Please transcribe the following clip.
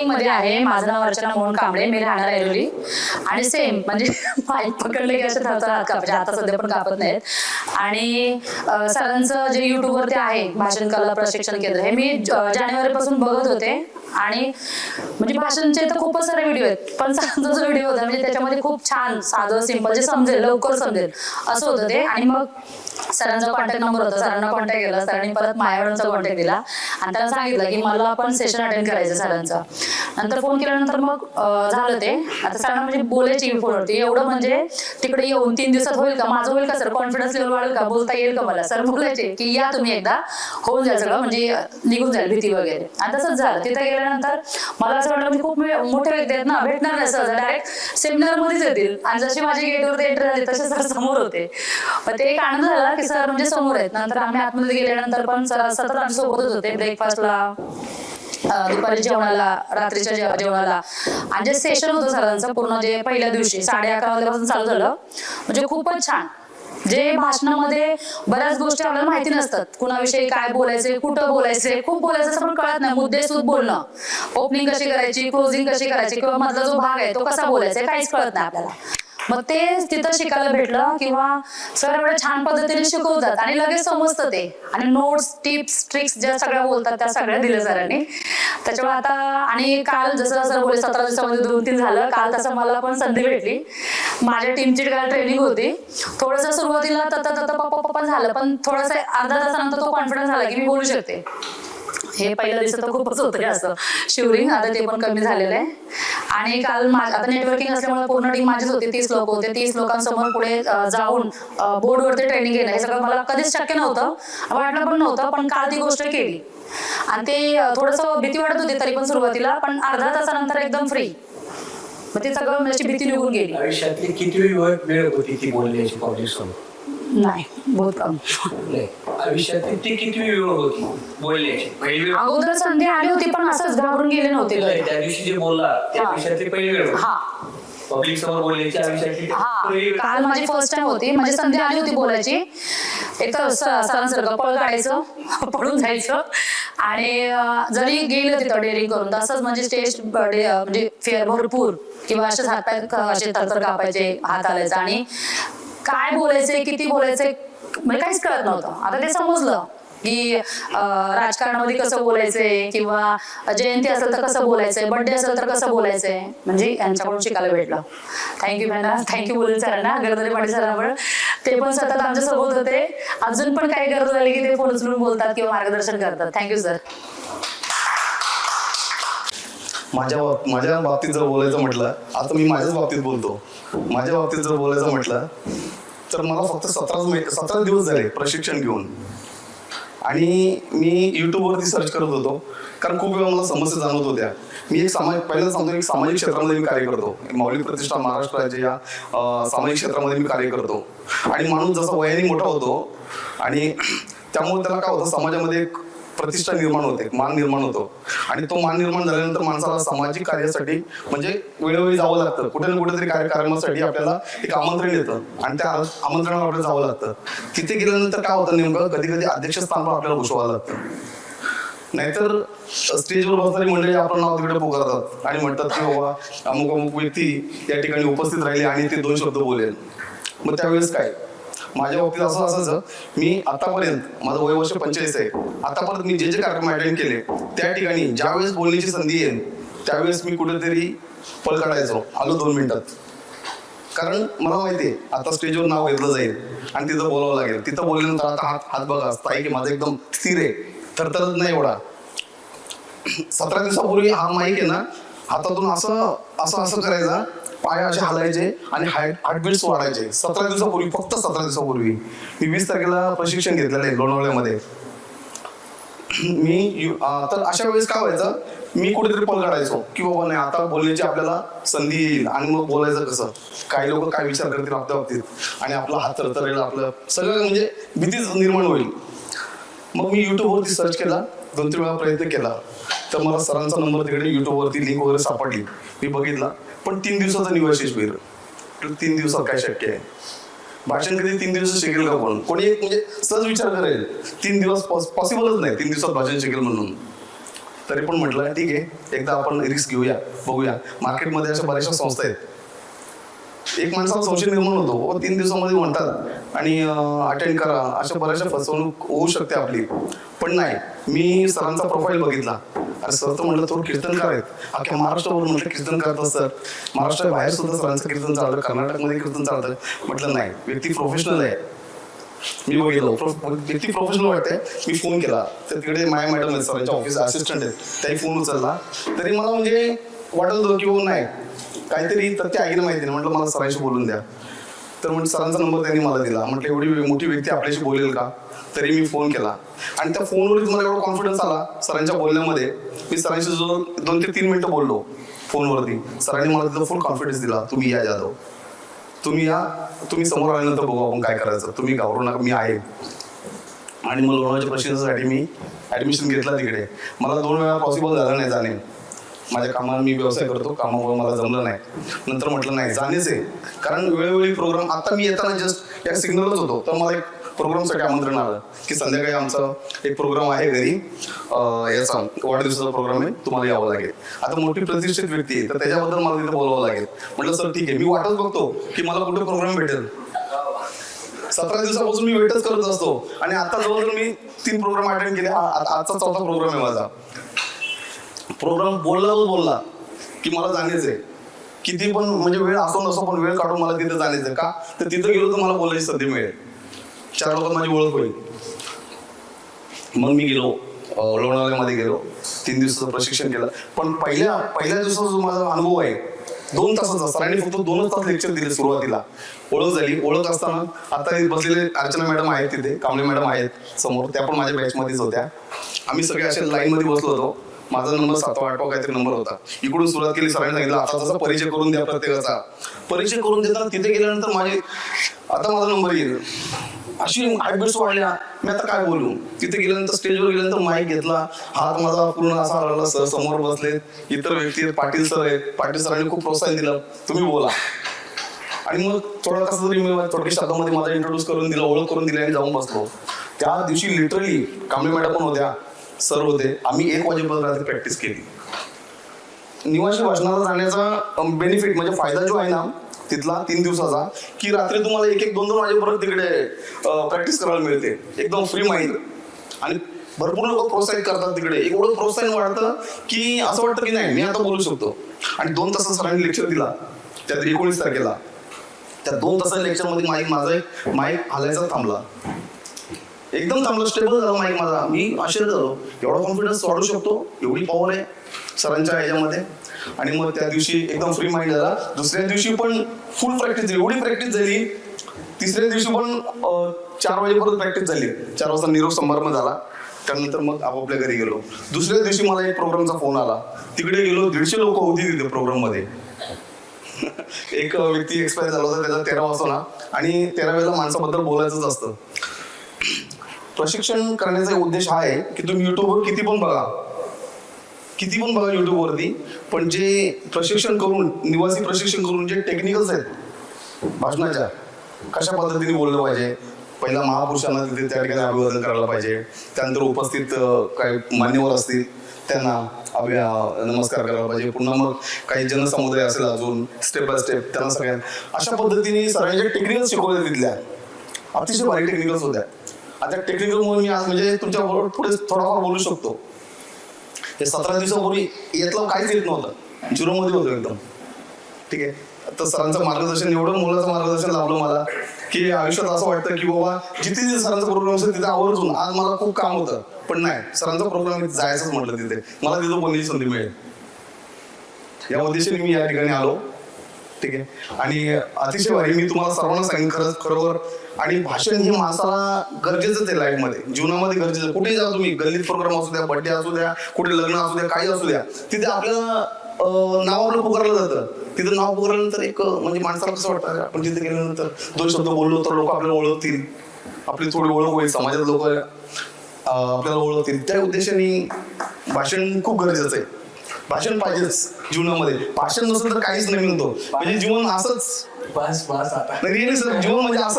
नेटवर्किंगमध्ये आहे माझं नाव अर्चना मोहन कांबळे मी राहणार ऐरोली. आणि सेम म्हणजे माईक पकडले की असे थरथर आता सध्या पण कापत नाहीत. आणि सरांचं जे युट्यूबवरती आहे भाषण कला प्रशिक्षण केंद्र हे मी जानेवारी पासून बघत होते. आणि म्हणजे भाषणचे तर खूपच सारे व्हिडिओ आहेत पण सरांचा जो व्हिडिओ होता म्हणजे त्याच्यामध्ये खूप छान साधं सिंपल जे समजेल लवकर समजेल असं होतं ते. आणि मग सरांचा कॉन्टॅक्ट नंबर होता. सरांना कॉन्टॅक्ट केला. सरांनी परत मायावरांचा कॉन्टॅक्ट दिला. आणि त्यांना सांगितलं की मला पण सेशन अटेंड करायचं सरांचा. नंतर फोन केल्यानंतर मग झालं ते. आता सरांना म्हणजे बोलायची फोनवरती एवढं म्हणजे तिकडे येऊन तीन दिवसात होईल का? माझं होईल का सर? कॉन्फिडन्स लेवल वाढेल का? बोलता येईल का मला? सर बोलायचे की या तुम्ही एकदा. होऊन जाईल सगळं. म्हणजे निघून जाईल भीती वगैरे. आणि तसंच झालं. तिथे गेल्यानंतर मला असं वाटलं म्हणजे खूप मोठे व्यक्ती आहेत ना. भेटणार नाही सहज डायरेक्ट सेमिनार मध्येच येतील. आणि जशी माझी गेटवर एंटर झाली तसे सर समोर होते. पण ते एक आनंद झाला. की सर म्हणजे समोर आहेत. नंतर आम्ही आतमध्ये गेल्यानंतर पण सर सतत आमच्या सोबतच होते. ब्रेकफास्टला दुपारी जेवणाला रात्रीच्या जेव- जेवणाला. आणि जे सेशन होतं सरांचं पूर्ण जे पहिल्या दिवशी साडे अकरा वाजल्यापासून चालू झालं म्हणजे खूपच छान. जे भाषणामध्ये बऱ्याच गोष्टी आपल्याला माहिती नसतात. कुणाविषयी काय बोलायचे कुठं बोलायचे खूप बोलायचं असं पण कळत नाही. मुद्देसूद बोलणं. ओपनिंग कशी करायची क्लोजिंग कशी करायची किंवा मधला जो भाग आहे तो कसा बोलायचा काहीच कळत नाही आपल्याला. मग ते तिथं शिकायला भेटलं किंवा सर एवढ्या छान पद्धतीने शिकवतात आणि लगेच समजतं ते. आणि नोट्स टिप्स ट्रिक्स ज्या सगळ्या बोलतात त्या सगळ्या दिल्या सरांनी. त्याच्यामुळे आता आणि काल जसं सर बोलले सतरा दिवसामध्ये दोन तीन झालं काल तसं मला पण संधी भेटली. माझ्या टीमची काल ट्रेनिंग होती. थोडंसं सुरुवातीला तता तता पप्पा पप्पा झालं पण थोडंसं अर्धा तासानंतर तो कॉन्फिडन्स झाला की मी बोलू शकते. हे पहिल्या दिवसात तर खूपच होतं असं शिवरिंग आता ते पण कमी झालेलं आहे. आणि काल आता नेटवर्किंग असल्यामुळे पूर्ण टीम माझीच होती. तीस लोक होते. तीस लोकांसमोर पुढे जाऊन बोर्डवरती ट्रेनिंग घेणं. हे सगळं मला कधीच शक्य नव्हतं. वाटलं पण नव्हतं पण काल ती गोष्ट केली. आणि ते थोडस भीती वाटत होती तरी पण सुरुवातीला पण अर्धा तासानंतर एकदम फ्री मग ते सगळं म्हणजे भीती निघून गेली. आयुष्यातली किती वेळ होती ती बोलण्याची नाही बहुत कम. आयुष्यातली ती किती वेळ होती बोलण्याची पहिली वेळ अगोदर संधी आली होती पण असंच घाबरून गेले नव्हते घरी. त्या दिवशी जे बोलला त्या हा. आयुष्यातली पहिली वेळ. हा. पब्लिक समोर बोलण्याची आयुष्यातली ती हा. पहिली वेळ. काल माझी फर्स्ट टाइम होती म्हणजे संधी आली होती बोलायची. एक तर स- सरांसारखं पळ काढायचं पळून जायचं. आणि अं, जरी गेलं तिथं डेअरिंग करून तसंच म्हणजे स्टेज म्हणजे फेअर भरपूर. किंवा असेच हातपाय क- असे तरतर कापायचे हात आलायचा आणि काय बोलायचे किती बोलायचे म्हणजे काहीच कळत नव्हतं. आता ते समजलं की राजकारणामध्ये कसं बोलायचंय किंवा जयंती असेल तर कसं बोलायचंय बर्थडे असेल तर कसं बोलायचंय म्हणजे यांच्याकडून शिकायला भेटलं. थँक्यू मॅडम थँक्यू बोलून सरांना गरदरे पाटील सरांवर. ते पण सतत आमच्यासोबत होते. अजून पण काही गरज झाली की ते फोन उचलून बोलतात किंवा मार्गदर्शन करतात. थँक्यू सर माझ्या माझ्या बाबतीत जर बोलायचं म्हटलं आता मी माझ्याच बाबतीत बोलतो. माझ्या बाबतीत जर बोलायचं म्हटलं तर मला फक्त सतरा सतरा दिवस झाले. प्रशिक्षण घेऊन. आणि मी युट्यूबवरती सर्च करत होतो. कारण खूप वेळा मला समस्या जाणवत होत्या. मी एक समाज पहिल्यांदा सांगतो एक सामाजिक क्षेत्रामध्ये मी कार्य करतो. माऊली प्रतिष्ठा महाराष्ट्र राज्य या सामाजिक क्षेत्रामध्ये मी कार्य करतो. आणि माणूस जसा वयाने मोठा होतो आणि त्यामुळे त्याला काय होतं समाजामध्ये एक प्रतिष्ठा निर्माण होते मान निर्माण होतो. आणि तो मान निर्माण झाल्यानंतर माणसाला सामाजिक कार्यासाठी म्हणजे वेळोवेळी जावं लागतं. कुठे ना कुठेतरी कार्यक्रमासाठी आपल्याला एक आमंत्रण येतं. आणि त्या आमंत्रणावर आपल्याला जावं लागतं. तिथे गेल्यानंतर काय होतं नेमकं? कधी कधी अध्यक्षस्थान पण आपल्याला भूषवावं लागतं. नाहीतर स्टेजवर बसणारी मंडळी आपण नाव तिकडे पुकारतात. आणि म्हणतात की बाबा अमुक अमुक व्यक्ती या ठिकाणी उपस्थित राहिली आणि ते दोन शब्द बोलेल. मग त्यावेळेस काय? माझ्या बाबतीत असं असायचं मी आतापर्यंत माझं वय वर्ष पंचेचाळीस आहे. आतापर्यंत मी जे जे कार्यक्रम अटेंड केले त्या ठिकाणी ज्यावेळेस बोलण्याची संधी येईल त्यावेळेस मी कुठेतरी पळ काढायचो. आलो दोन मिनिटात. कारण मला माहिती आहे आता स्टेजवर नाव घेतलं जाईल आणि तिथं बोलावं लागेल. तिथं बोलल्यानंतर आता हात हात बघा ताई की माझा एकदम स्थिर आहे. थरथरत नाही एवढा. सतरा दिवसापूर्वी हा माईक आहे ना हातातून असं असं असं करायचा पाय असे हलायचे आणि हार्ट हार्टबीट्स वाढायचे. सतरा दिवसापूर्वी फक्त सतरा दिवसापूर्वी. मी वीस तारखेला प्रशिक्षण घेतलेलं आहे लोणावळ्यामध्ये. मी तर अशा वेळेस काय व्हायचं मी कुठेतरी पळ काढायचो की बाबा नाही आता बोलण्याची आपल्याला संधी येईल आणि मग बोलायचं कसं? काही लोक काय विचार करतील आपल्या बाबतीत. आणि आपला हात तरतरेल आपलं सगळं म्हणजे भीतीच निर्माण होईल. मग मी युट्यूबवरती सर्च केला दोन तीन वेळा प्रयत्न केला. तर मला सरांचा नंबर तिकडे युट्यूबवरती लिंक वगैरे सापडली. मी बघितला. पण तीन दिवसाचा निवशेष शिबिर तीन दिवसात काय शक्य आहे? भाषण कधी तीन दिवस शिकेल का कोण कोणी एक म्हणजे सहज विचार करेल. तीन दिवस पॉसिबलच नाही तीन दिवसात भाषण शिकेल म्हणून. तरी पण म्हटलं ठीक आहे. एकदा आपण रिस्क घेऊया बघूया. मार्केटमध्ये अशा बऱ्याचशा संस्था आहेत. एक माणसाला संशय निर्माण होतो. व तीन दिवसामध्ये म्हणतात आणि अटेंड करा. अशा बऱ्याचशा फसवणूक होऊ शकते आपली. पण नाही. मी सरांचा प्रोफाईल बघितला. अरे सर तर म्हणलं तो कीर्तनकार आहेत अख्ख्या महाराष्ट्रावर म्हणलं कीर्तन करतात सर. महाराष्ट्रा बाहेर सुद्धा सरांचं कीर्तन चालतं कर्नाटकमध्ये कीर्तन चालतं. म्हटलं नाही व्यक्ती प्रोफेशनल आहे. मी बघितलं प्रो- व्यक्ती प्रोफेशनल वाटते मी फोन केला. तर तिकडे माया मॅडम आहेत सरांच्या ऑफिस असिस्टंट आहेत. त्याही फोन उचलला. तरी मला म्हणजे वाटत होतं की हो, नाही. काहीतरी तर ते आईने माहिती नाही म्हटलं मला सरांशी बोलून द्या. तर म्हणजे सरांचा नंबर त्यांनी मला दिला. म्हटलं एवढी मोठी व्यक्ती आपल्याशी बोलेल का? तरी मी फोन केला. आणि त्या फोनवर मला एवढा कॉन्फिडन्स आला सरांच्या बोलण्यामध्ये. मी सरांशी जो दोन ते तीन मिनिटं बोललो फोनवरती. सरांनी मला तिथं फुल कॉन्फिडन्स दिला तुम्ही या जाधव. तुम्ही या. तुम्ही समोर आल्यानंतर बघू आपण काय करायचं. तुम्ही घाबरू नका मी आहे. आणि मग लोणावळ्याच्या प्रशिक्षणासाठी मी ऍडमिशन घेतला तिकडे. मला दोन वेळा पॉसिबल झालं नाही जाणे. माझ्या कामाला मी व्यवसाय करतो कामामुळे मला जमलं नाही. नंतर म्हटलं नाही जाणेच. आहे कारण वेळोवेळी प्रोग्राम आता मी येताना जस्ट या सिग्नलच होतो. तर मला एक प्रोग्रामसाठी आमंत्रण आलं की संध्याकाळी आमचा एक प्रोग्राम आहे घरी. याचा वाढदिवसाचा प्रोग्राम आहे तुम्हाला यावं लागेल. आता मोठी प्रतिष्ठित व्यक्ती आहे तर त्याच्याबद्दल मला तिथे बोलावं लागेल. म्हटलं सर ठीक आहे मी वाटच बघतो की मला कुठे प्रोग्राम भेटेल. सतरा दिवसापासून मी वेटच करत असतो. आणि आता जवळजवळ मी तीन प्रोग्राम अटेंड केले. आजचा चौथा प्रोग्राम आहे माझा. प्रोग्राम बोलला तो बोलला की मला जाण्याचं आहे किती पण म्हणजे वेळ असो नसो पण वेळ काढून मला तिथे जाण्याचं आहे. का? तर तिथं गेलो तर मला बोलायची संधी मिळेल. चार लोक माझी ओळख होईल. मग मी गेलो लोणावळ्यामध्ये गेलो. तीन दिवसाचं प्रशिक्षण केलं. पण पहिल्या पहिल्या दिवसाचा जो माझा अनुभव आहे दोन तासाचा. सरांनी फक्त दोनच तास लेक्चर दिले सुरुवातीला. ओळख झाली. ओळख असताना आता बसलेले अर्चना मॅडम आहेत तिथे कांबळे मॅडम आहेत समोर. त्या पण माझ्या बॅचमध्येच होत्या. आम्ही सगळे असे लाईनमध्ये बसलो होतो. माझा नंबर सातवा आठवा काहीतरी नंबर होता. इकडून सुरुवात केली सरांनी सांगितलं आता तसा परिचय करून द्या प्रत्येकाचा. परिचय करून देताना तिथे गेल्यानंतर माझे आता माझा नंबर येईल. अशी हायब्रिड्स वाढल्या. मी आता काय बोलू? तिथे गेल्यानंतर स्टेजवर गेल्यानंतर माईक घेतला. हात माझा पूर्ण असा हलवला सर समोर बसले. इतर व्यक्ती आहेत पाटील सर आहेत. पाटील सरांनी खूप प्रोत्साहन दिलं. तुम्ही बोला. आणि मग थोडा कसं तरी मी थोडक्या शब्दामध्ये माझा इंट्रोड्यूस करून दिला ओळख करून दिली आणि जाऊन बसलो. त्या दिवशी लिटरली कांबळे मॅडम पण होत्या. सर होते. आम्ही एक वाजेपर्यंत रात्री प्रॅक्टिस केली. निवाशी वाचनाला जाण्याचा बेनिफिट म्हणजे फायदा जो आहे ना तिथला तीन दिवसाचा की रात्री तुम्हाला एक एक दोन दोन वाजेपर्यंत तिकडे प्रॅक्टिस करायला मिळते. एकदम फ्री माइंड आणि भरपूर लोक प्रोत्साहित करतात तिकडे. एवढं प्रोत्साहन वाढतं की असं वाटतं की नाही मी आता बोलू शकतो. आणि दोन तास सरांनी लेक्चर दिला त्यात एकोणीस तारखेला. त्या दोन तासाच्या लेक्चरमध्ये माईक माझा माईक हालायचा थांबला. एकदम चांगलं स्टेबल झालं माईक माझा. मी आश्चर्य झालो. एवढा कॉन्फिडन्स वाढू शकतो? एवढी पॉवर आहे सरांच्या ह्याच्यामध्ये. आणि मग त्या दिवशी एकदम फ्री माइंड झाला. दुसऱ्या दिवशी पण फुल प्रॅक्टिस झाली. एवढी प्रॅक्टिस झाली. तिसऱ्या दिवशी पण चार वाजेपर्यंत प्रॅक्टिस झाली. चार वाजता निरोप समारंभ झाला. त्यानंतर मग आपापल्या घरी गेलो. दुसऱ्या दिवशी मला एक प्रोग्रामचा फोन आला. तिकडे गेलो. दीडशे लोक होती तिथे प्रोग्राममध्ये एक व्यक्ती एक्सपायर झाला होता. त्याचा तेरा वाजता ना. आणि तेरा वेळेला माणसाबद्दल बोलायचंच असतं. प्रशिक्षण करण्याचा उद्देश हा आहे की तुम्ही युट्यूबवर किती पण बघा. किती पण बघा युट्यूबवरती पण जे प्रशिक्षण करून निवासी प्रशिक्षण करून जे टेक्निकल्स आहेत भाषणाच्या कशा पद्धतीने बोललं पाहिजे? पहिला महापुरुषांना तिथे त्या ठिकाणी अभिवादन करायला पाहिजे. त्यानंतर उपस्थित काय काही मान्यवर असतील त्यांना अभि नमस्कार करायला पाहिजे. पुन्हा मग काही जनसमुदाय असेल अजून स्टेप बाय स्टेप त्यांना सगळ्यांना. अशा पद्धतीने सगळ्यांच्या टेक्निकल्स शिकवल्या तिथल्या. अतिशय भारी टेक्निकल्स होत्या. आता टेक्निकलमुळे मी आज म्हणजे तुमच्या बरोबर पुढे थोडाफार बोलू शकतो. हे सतरा दिवसापूर्वी यातलं काहीच येत नव्हतं. झिरो मध्ये होतं एकदम. ठीक आहे? तर सरांचं मार्गदर्शन एवढं मुलाचं मार्गदर्शन लाभलं मला की आयुष्यात असं वाटतं की बाबा जिथे जिथे सरांचा प्रोग्राम असेल तिथे आवर्जून आज मला खूप काम होतं. पण नाही सरांचा प्रोग्राम जायचंच म्हटलं तिथे. मला तिथं कोणतीही संधी मिळेल. या उद्देशाने मी या ठिकाणी आलो. ठीक आहे. आणि अतिशय भारी मी तुम्हाला सर्वांना सांगेन खरंच खरोखर. आणि भाषण हे माणसाला गरजेचंच आहे लाईफमध्ये जीवनामध्ये गरजेचं कुठेही जा तुम्ही गल्लीत प्रोग्राम असू द्या बर्थडे असू द्या कुठे लग्न असू द्या काही असू द्या तिथे आपल्याला नावावर पुकारलं जातं. तिथं नाव पुकारल्यानंतर एक म्हणजे माणसाला कसं वाटतं आपण तिथे गेल्यानंतर दोन शब्द बोललो तर लोक आपल्याला ओळखतील. आपली थोडी ओळख होईल समाजात लोक आपल्याला ओळखतील. त्या उद्देशाने भाषण खूप गरजेचं आहे. भाषण पाहिजेच जीवनामध्ये. भाषण नसेल तर काहीच नाही म्हणतो म्हणजे जीवन असंच. बस बस आता. नाही सर? जीवन म्हणजे असं